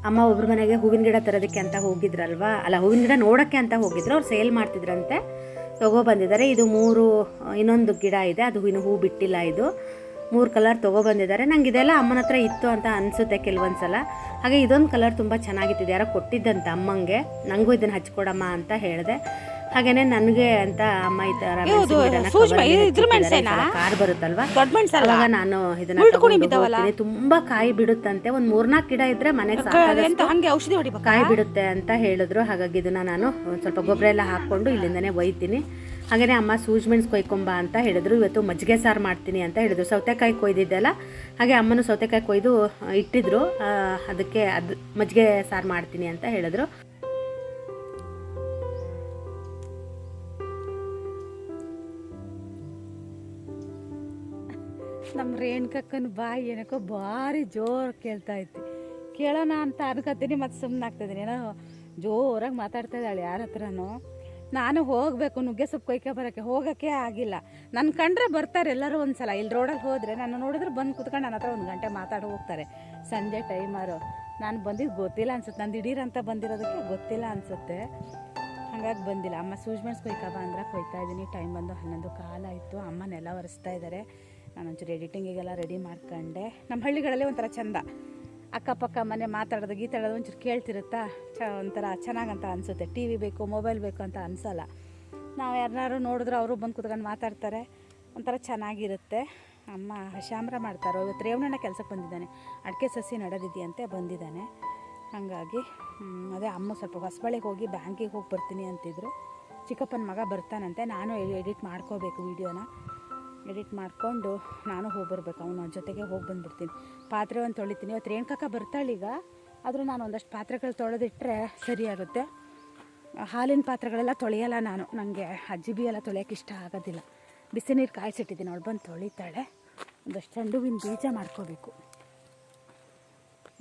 B: ಅಮ್ಮ ಒಬ್ರ ಮನೆಗೆ ಹೂವಿನ ಗಿಡ ತರೋದಕ್ಕೆ ಅಂತ ಹೋಗಿದ್ರಲ್ವಾ? ಅಲ್ಲ, ಹೂವಿನ ಗಿಡ ನೋಡೋಕ್ಕೆ ಅಂತ ಹೋಗಿದ್ರು. ಅವ್ರು ಸೇಲ್ ಮಾಡ್ತಿದ್ರಂತೆ. ತೊಗೊಬಂದಿದ್ದಾರೆ ಇದು ಮೂರು, ಇನ್ನೊಂದು ಗಿಡ ಇದೆ. ಅದು ಹೂವಿನ ಹೂ ಬಿಟ್ಟಿಲ್ಲ ಇದು. ಮೂರು ಕಲರ್ ತೊಗೊಬಂದಿದ್ದಾರೆ ನಂಗೆ ಇದೆಲ್ಲ ಅಮ್ಮನ ಹತ್ರ ಇತ್ತು ಅಂತ ಅನಿಸುತ್ತೆ ಕೆಲವೊಂದು ಸಲ. ಹಾಗೆ ಇದೊಂದು ಕಲರ್ ತುಂಬ ಚೆನ್ನಾಗಿತ್ತು. ಯಾರೋ ಕೊಟ್ಟಿದ್ದಂತೆ ಅಮ್ಮಂಗೆ. ನನಗೂ ಇದನ್ನು ಹಚ್ಕೊಡಮ್ಮ ಅಂತ ಹೇಳಿದೆ. ಹಾಗೇನೆ ನನಗೆ ಅಂತ ಅಮ್ಮ ಈ ಥರ ಕಾರ್ ಬರುತ್ತಲ್ವಾ? ಅವಾಗ ನಾನು ಇದನ್ನ? ತುಂಬಾ ಕಾಯಿ ಬಿಡುತ್ತಂತೆ. ಒಂದ್ ಮೂರ್ನಾಲ್ಕು ಗಿಡ ಇದ್ರೆ ಮನೆಗೆ
D: ಔಷಧಿ
B: ಕಾಯಿ ಬಿಡುತ್ತೆ ಅಂತ ಹೇಳಿದ್ರು. ಹಾಗಾಗಿ ಇದನ್ನ ನಾನು ಸ್ವಲ್ಪ ಗೊಬ್ಬರ ಎಲ್ಲ ಹಾಕೊಂಡು ಇಲ್ಲಿಂದನೇ ಒಯ್ತೀನಿ. ಹಾಗೇನೆ ಅಮ್ಮ ಸೂಜ್ ಮೆಣ್ಸು ಕೊಯ್ಕೊಂಬ ಅಂತ ಹೇಳಿದ್ರು. ಇವತ್ತು ಮಜ್ಜಿಗೆ ಸಾರು ಮಾಡ್ತೀನಿ ಅಂತ ಹೇಳಿದ್ರು. ಸೌತೆಕಾಯಿ ಕೊಯ್ದಿದ್ದೆಲ್ಲ ಹಾಗೆ ಅಮ್ಮನು ಸೌತೆಕಾಯಿ ಕೊಯ್ದು ಇಟ್ಟಿದ್ರು. ಅದಕ್ಕೆ ಅದು ಮಜ್ಜಿಗೆ ಸಾರು ಮಾಡ್ತೀನಿ ಅಂತ ಹೇಳಿದ್ರು.
D: ನಮ್ಮ ರೇಣುಕಕ್ಕನ ಬಾಯಿ ಏನಕ್ಕೋ ಭಾರಿ ಜೋರು ಕೇಳ್ತಾ ಐತಿ. ಕೇಳೋಣ ಅಂತ ಅನ್ಕೋತೀನಿ ಮತ್ತು ಸುಮ್ಮನೆ ಆಗ್ತಿದ್ದೀನಿ ಏನೋ ಜೋರಾಗಿ ಮಾತಾಡ್ತಾ ಇದ್ದಾಳೆ ಯಾರ ಹತ್ರನೂ. ನಾನು ಹೋಗಬೇಕು, ನುಗ್ಗೆ ಸೊಪ್ಪು ಕೊಯ್ಕೆ ಬರೋಕ್ಕೆ. ಹೋಗೋಕ್ಕೆ ಆಗಿಲ್ಲ. ನನ್ನ ಕಂಡ್ರೆ ಬರ್ತಾರೆ ಎಲ್ಲರೂ ಒಂದು ಸಲ ಇಲ್ಲಿ ರೋಡಲ್ಲಿ ಹೋದರೆ ನಾನು ನೋಡಿದ್ರೆ ಬಂದು ಕುತ್ಕೊಂಡು ನನ್ನ ಹತ್ರ ಒಂದು ಗಂಟೆ ಮಾತಾಡಿ ಹೋಗ್ತಾರೆ. ಸಂಜೆ ಟೈಮರು ನಾನು ಬಂದಿದ್ದು ಗೊತ್ತಿಲ್ಲ ಅನ್ಸುತ್ತೆ. ನಾನು ದಿಢೀರ್ ಅಂತ ಬಂದಿರೋದಕ್ಕೆ ಗೊತ್ತಿಲ್ಲ ಅನಿಸುತ್ತೆ. ಹಾಗಾಗಿ ಬಂದಿಲ್ಲ. ಅಮ್ಮ ಸೂಜ್ ಮೆಣಸು ಕೊಯ್ಕಬ ಅಂದ್ರೆ ಕೊಯ್ತಾ ಇದ್ದೀನಿ ಟೈಮ್ ಬಂದು ಹನ್ನೊಂದು ಕಾಲ ಆಯಿತು. ಅಮ್ಮ ನೆಲ ಒರೆಸ್ತಾ ಇದ್ದಾರೆ ನಾನು ಒಂಚೂರು ಎಡಿಟಿಂಗಿಗೆಲ್ಲ ರೆಡಿ ಮಾಡ್ಕೊಂಡೆ. ನಮ್ಮ ಹಳ್ಳಿಗಳಲ್ಲಿ ಒಂಥರ ಚಂದ. ಅಕ್ಕಪಕ್ಕ ಮನೆ ಮಾತಾಡೋದು ಗೀತಾಡೋದು ಒಂಚೂರು ಕೇಳ್ತಿರುತ್ತಾ? ಚ, ಒಂಥರ ಚೆನ್ನಾಗಂತ ಅನಿಸುತ್ತೆ. ಟಿ ವಿ ಬೇಕು ಮೊಬೈಲ್ ಬೇಕು ಅಂತ ಅನಿಸಲ್ಲ. ನಾವು ಯಾರನ್ನಾರು ನೋಡಿದ್ರೆ ಅವರು ಬಂದು ಕುತ್ಕೊಂಡು ಮಾತಾಡ್ತಾರೆ. ಒಂಥರ ಚೆನ್ನಾಗಿರುತ್ತೆ. ಅಮ್ಮ ಶಾಮ್ರ ಮಾಡ್ತಾರೋ? ಇವತ್ತು ರೇವಣ್ಣ ಕೆಲಸಕ್ಕೆ ಬಂದಿದ್ದಾನೆ. ಅಡಿಕೆ ಸಸಿ ನಡೆದಿದೆಯಂತೆ, ಬಂದಿದ್ದಾನೆ. ಹಾಗಾಗಿ ಅದೇ ಅಮ್ಮ ಸ್ವಲ್ಪ ಹೊಸಬಳಿಗೆ ಹೋಗಿ ಬ್ಯಾಂಕಿಗೆ ಹೋಗಿ ಬರ್ತೀನಿ ಅಂತಿದ್ರು. ಚಿಕ್ಕಪ್ಪನ ಮಗ ಬರ್ತಾನಂತೆ. ನಾನು ಎಡಿಟ್ ಮಾಡ್ಕೋಬೇಕು ವೀಡಿಯೋನ. ಎಡಿಟ್ ಮಾಡಿಕೊಂಡು ನಾನು ಹೋಗಿ ಬರ್ಬೇಕು ಅವನ ಜೊತೆಗೆ ಹೋಗಿ ಬಂದುಬಿಡ್ತೀನಿ. ಪಾತ್ರೆ ಒಂದು ತೊಳಿತೀನಿ. ಇವತ್ತು ರೇಣುಕಾಕ ಬರ್ತಾಳೀಗ ಆದರೂ ನಾನು ಒಂದಷ್ಟು ಪಾತ್ರೆಗಳು ತೊಳೆದಿಟ್ಟರೆ ಸರಿಯಾಗುತ್ತೆ ಹಾಲಿನ ಪಾತ್ರೆಗಳೆಲ್ಲ ತೊಳೆಯಲ್ಲ ನಾನು. ನನಗೆ ಅಜ್ಜಿ ಬಿ ಎಲ್ಲ ತೊಳೆಯೋಕೆ ಇಷ್ಟ ಆಗೋದಿಲ್ಲ. ಬಿಸಿ ನೀರು ಕಾಯಿಸಿಟ್ಟಿದ್ದೀನಿ. ಅವಳು ಬಂದು ತೊಳಿತಾಳೆ. ಒಂದಷ್ಟು ಚೆಂಡು ಹೂವಿನ ಬೀಜ ಮಾಡ್ಕೋಬೇಕು.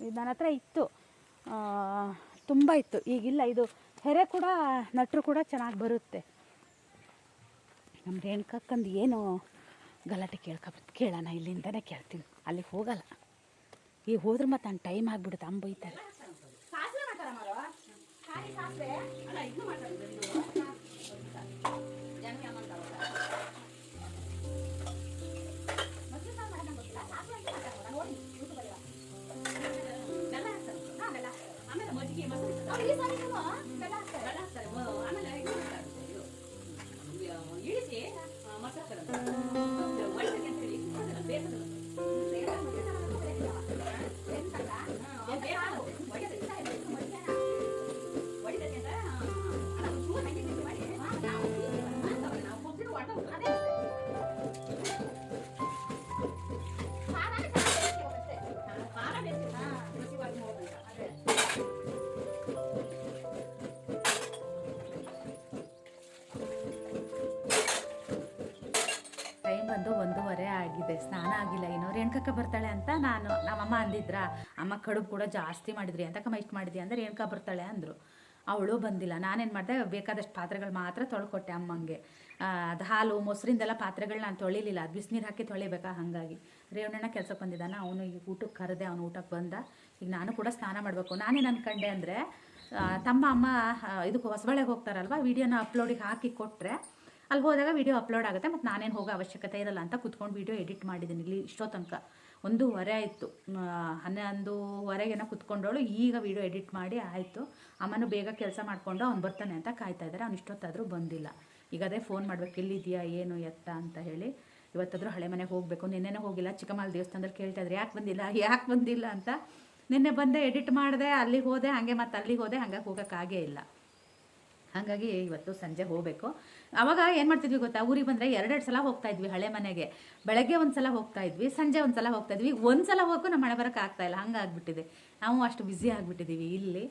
D: ಇದು ನನ್ನ ಹತ್ರ ಇತ್ತು ತುಂಬ ಇತ್ತು. ಈಗಿಲ್ಲ, ಇದು ಹೆರೆ ಕೂಡ, ನಟ್ರು ಕೂಡ ಚೆನ್ನಾಗಿ ಬರುತ್ತೆ. ನಮ್ಮ ರೇಣುಕಕ್ಕಂದು ಏನು ಗಲಾಟೆ ಕೇಳ್ಕೊಬರ್ತು ಕೇಳೋಣ, ಇಲ್ಲಿಂದನೇ ಕೇಳ್ತೀನಿ. ಅಲ್ಲಿಗೆ ಹೋಗಲ್ಲ. ಈಗ ಹೋದ್ರೆ ಮತ್ತೆ ನನ್ನ ಟೈಮ್ ಆಗಿಬಿಡುತ್ತೆ. ಅಂಬೈತಾರೆ ಬೈತಾರೆ.
A: ಟೈಮ್ ಆಗಿಲ್ಲ ಇನ್ನೂ ರೇಣುಕಕ್ಕ ಬರ್ತಾಳೆ ಅಂತ ನಾನು, ನಮ್ಮಮ್ಮ ಅಂದಿದ್ರ, ಅಮ್ಮ, ಕಡುಬು ಕೂಡ ಜಾಸ್ತಿ ಮಾಡಿದ್ರಿ ಅಂತಕಮ್ಮ ಇಷ್ಟು ಮಾಡಿದ್ರಿ ಅಂದ್ರೆ ರೇಣುಕ ಬರ್ತಾಳೆ ಅಂದರು. ಅವಳು ಬಂದಿಲ್ಲ. ನಾನೇನು ಮಾಡಿದೆ, ಬೇಕಾದಷ್ಟು ಪಾತ್ರೆಗಳು ಮಾತ್ರ ತೊಳ್ಕೊಟ್ಟೆ ಅಮ್ಮಂಗೆ. ಅದು ಹಾಲು, ಮೊಸರಿಂದೆಲ್ಲ ಪಾತ್ರೆಗಳು ನಾನು ತೊಳಿಲಿಲ್ಲ. ಅದು ಬಿಸಿನೀರು ಹಾಕಿ ತೊಳಿಬೇಕಾ ಹಾಗಾಗಿ. ರೇವಣ್ಣ ಕೆಲಸಕ್ಕೆ ಬಂದಿದ್ದಾನೆ. ಅವನು ಈಗ ಊಟಕ್ಕೆ ಕರೆದೆ, ಅವನು ಊಟಕ್ಕೆ ಬಂದ. ಈಗ ನಾನು ಕೂಡ ಸ್ನಾನ ಮಾಡಬೇಕು. ನಾನೇನು ಅಂದ್ಕೊಂಡೆ ಅಂದರೆ ತಮ್ಮ ಅಮ್ಮ ಇದಕ್ಕೆ ಹೊಸಬಳೆಗೆ ಹೋಗ್ತಾರಲ್ವ, ವಿಡಿಯೋನ ಅಪ್ಲೋಡಿಗೆ ಹಾಕಿ ಕೊಟ್ಟರೆ ಅಲ್ಲಿ ಹೋದಾಗ ವೀಡಿಯೋ ಅಪ್ಲೋಡ್ ಆಗುತ್ತೆ, ಮತ್ತು ನಾನೇನು ಹೋಗೋ ಅವಶ್ಯಕತೆ ಇರಲ್ಲ ಅಂತ ಕುತ್ಕೊಂಡು ವೀಡಿಯೋ ಎಡಿಟ್ ಮಾಡಿದ್ದೀನಿ ಇಲ್ಲಿ ಇಷ್ಟೋ ತನಕ ಒಂದೂವರೆ ಆಯಿತು. ಹನ್ನೊಂದುವರೆಗೇನೋ ಕುತ್ಕೊಂಡವಳು, ಈಗ ವಿಡಿಯೋ ಎಡಿಟ್ ಮಾಡಿ ಆಯಿತು. ಅಮ್ಮನೂ ಬೇಗ ಕೆಲಸ ಮಾಡಿಕೊಂಡು ಅವ್ನು ಬರ್ತಾನೆ ಅಂತ ಕಾಯ್ತಾ ಇದ್ದಾರೆ ಅವ್ನು ಇಷ್ಟೊತ್ತಾದರೂ ಬಂದಿಲ್ಲ. ಈಗ ಅದೇ ಫೋನ್ ಮಾಡಬೇಕು ಎಲ್ಲಿದೆಯಾ ಏನು, ಎತ್ತ ಅಂತ ಹೇಳಿ. ಇವತ್ತಾದರೂ ಹಳೆ ಮನೆಗೆ ಹೋಗಬೇಕು. ನಿನ್ನೆನೇ ಹೋಗಿಲ್ಲ ಚಿಕ್ಕಮಾಲ್ ದೇವಸ್ಥಾನದಲ್ಲಿ ಕೇಳ್ತಾ ಇದ್ರು, ಯಾಕೆ ಬಂದಿಲ್ಲ ಯಾಕೆ ಬಂದಿಲ್ಲ ಅಂತ. ನಿನ್ನೆ ಬಂದೆ ಎಡಿಟ್ ಮಾಡಿದೆ ಅಲ್ಲಿಗೆ ಹೋದೆ, ಹಾಗೆ ಮತ್ತೆ ಅಲ್ಲಿಗೆ ಹೋದೆ, ಹಂಗಾಗಿ ಹೋಗೋಕ್ಕಾಗೇ ಇಲ್ಲ. ಹಾಗಾಗಿ ಇವತ್ತು ಸಂಜೆ ಹೋಗಬೇಕು. ಅವಾಗ ಏನು ಮಾಡ್ತಿದ್ವಿ ಗೊತ್ತಾ? ಊರಿಗೆ ಬಂದರೆ ಎರಡೆರಡು ಸಲ ಹೋಗ್ತಾ ಇದ್ವಿ ಹಳೆ ಮನೆಗೆ. ಬೆಳಗ್ಗೆ ಒಂದು ಸಲ ಹೋಗ್ತಾ ಇದ್ವಿ, ಸಂಜೆ ಒಂದು ಸಲ ಹೋಗ್ತಾ ಇದ್ವಿ. ಒಂದು ಸಲ ಹೋಗು ನಮ್ಮ ಮಳೆ ಬರೋಕ್ಕೆ ಆಗ್ತಾ ಇಲ್ಲ ಹಂಗಾಗ್ಬಿಟ್ಟಿದೆ ನಾವು ಅಷ್ಟು ಬ್ಯುಸಿ ಆಗಿಬಿಟ್ಟಿದ್ದೀವಿ ಇಲ್ಲಿ.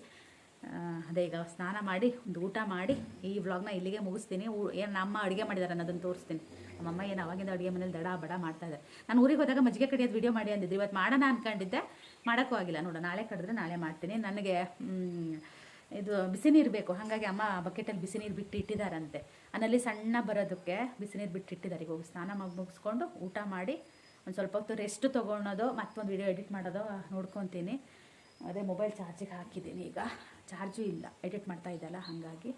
A: ಅದೇ ಈಗ ಸ್ನಾನ ಮಾಡಿ, ಒಂದು ಊಟ ಮಾಡಿ, ಈ ವ್ಲಾಗ್ನ ಇಲ್ಲಿಗೆ ಮುಗಿಸ್ತೀನಿ. ಏನು ನಮ್ಮ ಅಡುಗೆ ಮಾಡಿದ್ದಾರೆ ಅನ್ನೋದನ್ನು ತೋರಿಸ್ತೀನಿ. ನಮ್ಮಮ್ಮ ಏನು ಅವಾಗಿಂದ ಅಡುಗೆ ಮನೇಲಿ ದಡ ಬಡ ಮಾಡ್ತಾ ಇದ್ದಾರೆ ನಾನು ಊರಿಗೆ ಹೋದಾಗ ಮಜ್ಜಿಗೆ ಕಡಿಯೋದು ವಿಡಿಯೋ ಮಾಡಿ ಅಂದಿದ್ದೆ ಇವತ್ತು ಮಾಡೋಣ ಅಂದ್ಕೊಂಡಿದ್ದೆ ಮಾಡೋಕ್ಕೂ ಆಗಿಲ್ಲ. ನೋಡು, ನಾಳೆ ಕಡಿದ್ರೆ ನಾಳೆ ಮಾಡ್ತೀನಿ. ನನಗೆ ಇದು ಬಿಸಿ ನೀರು ಬೇಕು. ಹಾಗಾಗಿ ಅಮ್ಮ ಬಕೆಟಲ್ಲಿ ಬಿಸಿ ನೀರು ಬಿಟ್ಟು ಇಟ್ಟಿದ್ದಾರಂತೆ ಅನ್ನಲ್ಲಿ ಸಣ್ಣ ಬರೋದಕ್ಕೆ ಬಿಸಿ ನೀರು ಬಿಟ್ಟು ಇಟ್ಟಿದ್ದಾರೆ ಈಗ ಹೋಗಿ ಸ್ನಾನ ಮಾಡಿ ಮುಗಿಸ್ಕೊಂಡು ಊಟ ಮಾಡಿ ಒಂದು ಸ್ವಲ್ಪ ಹೊತ್ತು ರೆಸ್ಟ್ ತೊಗೊಳೋದು, ಮತ್ತೊಂದು ವಿಡಿಯೋ ಎಡಿಟ್ ಮಾಡೋದು ನೋಡ್ಕೊತೀನಿ. ಅದೇ ಮೊಬೈಲ್ ಚಾರ್ಜಿಗೆ ಹಾಕಿದ್ದೀನಿ ಈಗ. ಚಾರ್ಜು ಇಲ್ಲ. ಎಡಿಟ್ ಮಾಡ್ತಾ ಇದ್ದಲ್ಲ ಹಾಗಾಗಿ.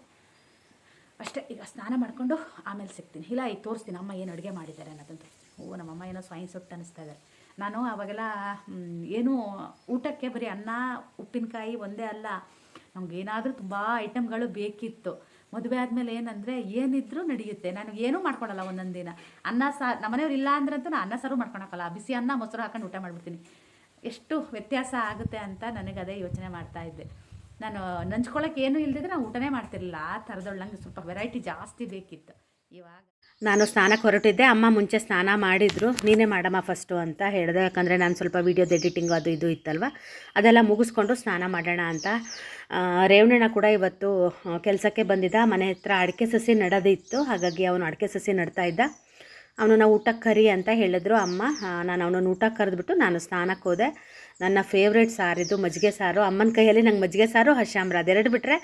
A: ಅಷ್ಟೇ, ಈಗ ಸ್ನಾನ ಮಾಡಿಕೊಂಡು ಆಮೇಲೆ ಸಿಗ್ತೀನಿ. ಇಲ್ಲ, ಈಗ ತೋರಿಸ್ತೀನಿ. ಅಮ್ಮ ಏನು ಅಡುಗೆ ಮಾಡಿದ್ದಾರೆ ಅನ್ನೋದನ್ನು ತೋರಿಸ್ತೀನಿ. ಓ ನಮ್ಮಮ್ಮ ಏನೋ ಸ್ವಯಂ ಸೊಟ್ಟು ಅನ್ನಿಸ್ತಾ ಇದ್ದಾರೆ ನಾನು ಅವಾಗೆಲ್ಲ ಏನು ಊಟಕ್ಕೆ ಬರೀ ಅನ್ನ, ಉಪ್ಪಿನಕಾಯಿ ಒಂದೇ ಅಲ್ಲ. ನಮ್ಗೆ ಏನಾದರೂ ತುಂಬ ಐಟಮ್ಗಳು ಬೇಕಿತ್ತು. ಮದುವೆ ಆದಮೇಲೆ ಏನಂದರೆ ಏನಿದ್ರೂ ನಡೆಯುತ್ತೆ. ನಾನು ಏನೂ ಮಾಡ್ಕೊಳಲ್ಲ ಒಂದೊಂದು ದಿನ. ಅನ್ನ ಸಾ ನಮ್ಮನೆಯವ್ರು ಇಲ್ಲ ಅಂದ್ರಂತೂ ನಾನು ಅನ್ನ ಸಾರು ಮಾಡ್ಕೊಳಕ್ಕಲ್ಲ. ಬಿಸಿ ಅನ್ನ, ಮೊಸರು ಹಾಕೊಂಡು ಊಟ ಮಾಡ್ಬಿಡ್ತೀನಿ. ಎಷ್ಟು ವ್ಯತ್ಯಾಸ ಆಗುತ್ತೆ ಅಂತ ನನಗೆ ಅದೇ ಯೋಚನೆ ಮಾಡ್ತಾ ಇದ್ದೆ. ನಾನು ನಂಚ್ಕೊಳಕ್ಕೆ ಏನೂ ಇಲ್ಲದಿದ್ರೆ ನಾನು ಊಟನೇ ಮಾಡ್ತಿರಲಿಲ್ಲ. ಆ ಥರದೊಳಗೆ ಸ್ವಲ್ಪ ವೆರೈಟಿ ಜಾಸ್ತಿ ಬೇಕಿತ್ತು. ಇವಾಗ
B: ನಾನು ಸ್ನಾನಕ್ಕೆ ಹೊರಟಿದ್ದೆ. ಅಮ್ಮ ಮುಂಚೆ ಸ್ನಾನ ಮಾಡಿದ್ರು. ನೀನೇ ಮಾಡಮ್ಮ ಫಸ್ಟು ಅಂತ ಹೇಳಿದೆ. ಯಾಕಂದರೆ ನಾನು ಸ್ವಲ್ಪ ವೀಡಿಯೋದ ಎಡಿಟಿಂಗ್ ಅದು ಇದು ಇತ್ತಲ್ವ? ಅದೆಲ್ಲ ಮುಗಿಸ್ಕೊಂಡು ಸ್ನಾನ ಮಾಡೋಣ ಅಂತ. ರೇವಣ್ಣ ಕೂಡ ಇವತ್ತು ಕೆಲಸಕ್ಕೆ ಬಂದಿದ್ದ. ಮನೆ ಹತ್ರ ಅಡಿಕೆ ಸಸಿ ನಡೋದಿತ್ತು. ಹಾಗಾಗಿ ಅವನು ಅಡಿಕೆ ಸಸಿ ನಡ್ತಾ ಇದ್ದ. ಅವನು ನಾವು ಊಟಕ್ಕೆ ಕರಿ ಅಂತ ಹೇಳಿದ್ರು ಅಮ್ಮ. ನಾನು ಅವನನ್ನು ಊಟಕ್ಕೆ ಕರೆದ್ಬಿಟ್ಟು ನಾನು ಸ್ನಾನಕ್ಕೆ ಹೋದೆ. ನನ್ನ ಫೇವ್ರೇಟ್ ಸಾರಿದು ಮಜ್ಜಿಗೆ ಸಾರು. ಅಮ್ಮನ ಕೈಯಲ್ಲಿ ನಂಗೆ ಮಜ್ಜಿಗೆ ಸಾರು ಹಶಾಮ್ರ ಅದೆರಡು ಬಿಟ್ಟರೆ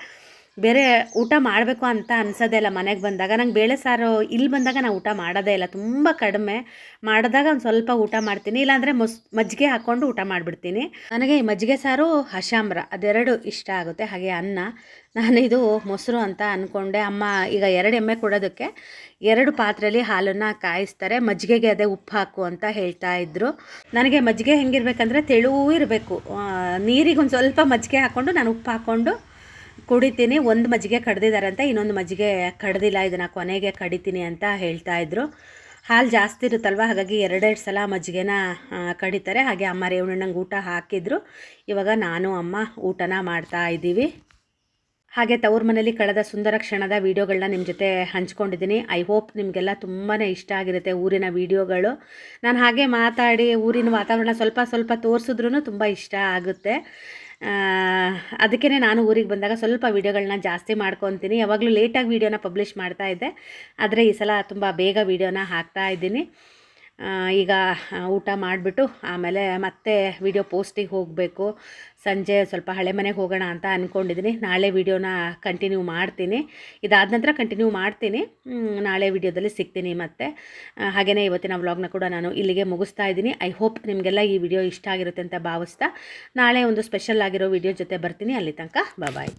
B: ಬೇರೆ ಊಟ ಮಾಡಬೇಕು ಅಂತ ಅನ್ಸೋದೇ ಇಲ್ಲ ಮನೆಗೆ ಬಂದಾಗ. ನಂಗೆ ಬೇಳೆ ಸಾರು ಇಲ್ಲಿ ಬಂದಾಗ ನಾನು ಊಟ ಮಾಡೋದೇ ಇಲ್ಲ. ತುಂಬ ಕಡಿಮೆ. ಮಾಡಿದಾಗ ಒಂದು ಸ್ವಲ್ಪ ಊಟ ಮಾಡ್ತೀನಿ. ಇಲ್ಲಾಂದರೆ ಮೊಸ್, ಮಜ್ಜಿಗೆ ಹಾಕ್ಕೊಂಡು ಊಟ ಮಾಡಿಬಿಡ್ತೀನಿ. ನನಗೆ ಈ ಮಜ್ಜಿಗೆ ಸಾರು ಹಶಾಮ್ರ. ಅದೆರಡು ಇಷ್ಟ ಆಗುತ್ತೆ. ಹಾಗೆ ಅನ್ನ. ನಾನು ಇದು ಮೊಸರು ಅಂತ ಅಂದ್ಕೊಂಡೆ ಅಮ್ಮ ಈಗ ಎರಡು ಎಮ್ಮೆ ಕೊಡೋದಕ್ಕೆ ಎರಡು ಪಾತ್ರೆಯಲ್ಲಿ ಹಾಲನ್ನು ಕಾಯಿಸ್ತಾರೆ. ಮಜ್ಜಿಗೆಗೆ ಅದೇ ಉಪ್ಪು ಹಾಕು ಅಂತ ಹೇಳ್ತಾ ಇದ್ದರು ನನಗೆ ಮಜ್ಜಿಗೆ ಹೆಂಗಿರ್ಬೇಕಂದ್ರೆ ತೆಳುವು ಇರಬೇಕು. ನೀರಿಗೆ ಒಂದು ಸ್ವಲ್ಪ ಮಜ್ಜಿಗೆ ಹಾಕ್ಕೊಂಡು ನಾನು ಉಪ್ಪು ಹಾಕ್ಕೊಂಡು ಕುಡಿತೀನಿ, ಒಂದು ಮಜ್ಜಿಗೆ ಕಡ್ದಿದ್ದಾರೆ ಅಂತ ಇನ್ನೊಂದು ಮಜ್ಜಿಗೆ ಕಡ್ದಿಲ್ಲ, ಇದನ್ನು ಕೊನೆಗೆ ಕಡಿತೀನಿ ಅಂತ ಹೇಳ್ತಾ ಇದ್ರು. ಹಾಲು ಜಾಸ್ತಿ ಇರುತ್ತಲ್ವ? ಹಾಗಾಗಿ ಎರಡೆರಡು ಸಲ ಮಜ್ಜಿಗೆನ ಕಡಿತಾರೆ. ಹಾಗೆ ಅಮ್ಮ ರೇವಣ್ಣಂಗೆ ಊಟ ಹಾಕಿದ್ರು. ಇವಾಗ ನಾನು, ಅಮ್ಮ ಊಟನ ಮಾಡ್ತಾ ಇದ್ದೀವಿ. ಹಾಗೆ ತವ್ರ ಮನೇಲಿ ಕಳೆದ ಸುಂದರ ಕ್ಷಣದ ವೀಡಿಯೋಗಳನ್ನ ನಿಮ್ಮ ಜೊತೆ ಹಂಚ್ಕೊಂಡಿದ್ದೀನಿ. ಐ ಹೋಪ್ ನಿಮಗೆಲ್ಲ ತುಂಬಾ ಇಷ್ಟ ಆಗಿರುತ್ತೆ ಊರಿನ ವೀಡಿಯೋಗಳು. ನಾನು ಹಾಗೆ ಮಾತಾಡಿ ಊರಿನ ವಾತಾವರಣ ಸ್ವಲ್ಪ ಸ್ವಲ್ಪ ತೋರಿಸಿದ್ರೂ ತುಂಬ ಇಷ್ಟ ಆಗುತ್ತೆ. ಅದಕ್ಕೇ ನಾನು ಊರಿಗೆ ಬಂದಾಗ ಸ್ವಲ್ಪ ವೀಡಿಯೋಗಳನ್ನ ಜಾಸ್ತಿ ಮಾಡ್ಕೊತೀನಿ. ಯಾವಾಗಲೂ ಲೇಟಾಗಿ ವೀಡಿಯೋನ ಪಬ್ಲಿಷ್ ಮಾಡ್ತಾ ಇದ್ದೆ. ಆದರೆ ಈ ಸಲ ತುಂಬ ಬೇಗ ವೀಡಿಯೋನ ಹಾಕ್ತಾ ಇದ್ದೀನಿ. ಈಗ ಊಟ ಮಾಡಿಬಿಟ್ಟು ಆಮೇಲೆ ಮತ್ತೆ ವಿಡಿಯೋ ಪೋಸ್ಟಿಗೆ ಹೋಗಬೇಕು. ಸಂಜೆ ಸ್ವಲ್ಪ ಹಳೆ ಮನೆಗೆ ಹೋಗೋಣ ಅಂತ ಅಂದ್ಕೊಂಡಿದ್ದೀನಿ ನಾಳೆ ವಿಡಿಯೋನ ಕಂಟಿನ್ಯೂ ಮಾಡ್ತೀನಿ. ಇದಾದ ನಂತರ ಕಂಟಿನ್ಯೂ ಮಾಡ್ತೀನಿ. ನಾಳೆ ವಿಡಿಯೋದಲ್ಲಿ ಸಿಗ್ತೀನಿ ಮತ್ತೆ. ಹಾಗೆಯೇ ಇವತ್ತಿನ ವ್ಲಾಗ್ನ ಕೂಡ ನಾನು ಇಲ್ಲಿಗೆ ಮುಗಿಸ್ತಾ ಇದ್ದೀನಿ. ಐ ಹೋಪ್ ನಿಮಗೆಲ್ಲ ಈ ವಿಡಿಯೋ ಇಷ್ಟ ಆಗಿರುತ್ತೆ ಅಂತ ಭಾವಿಸ್ತಾ ನಾಳೆ ಒಂದು ಸ್ಪೆಷಲ್ ಆಗಿರೋ ವಿಡಿಯೋ ಜೊತೆ ಬರ್ತೀನಿ. ಅಲ್ಲಿ ತನಕ ಬಾಯ್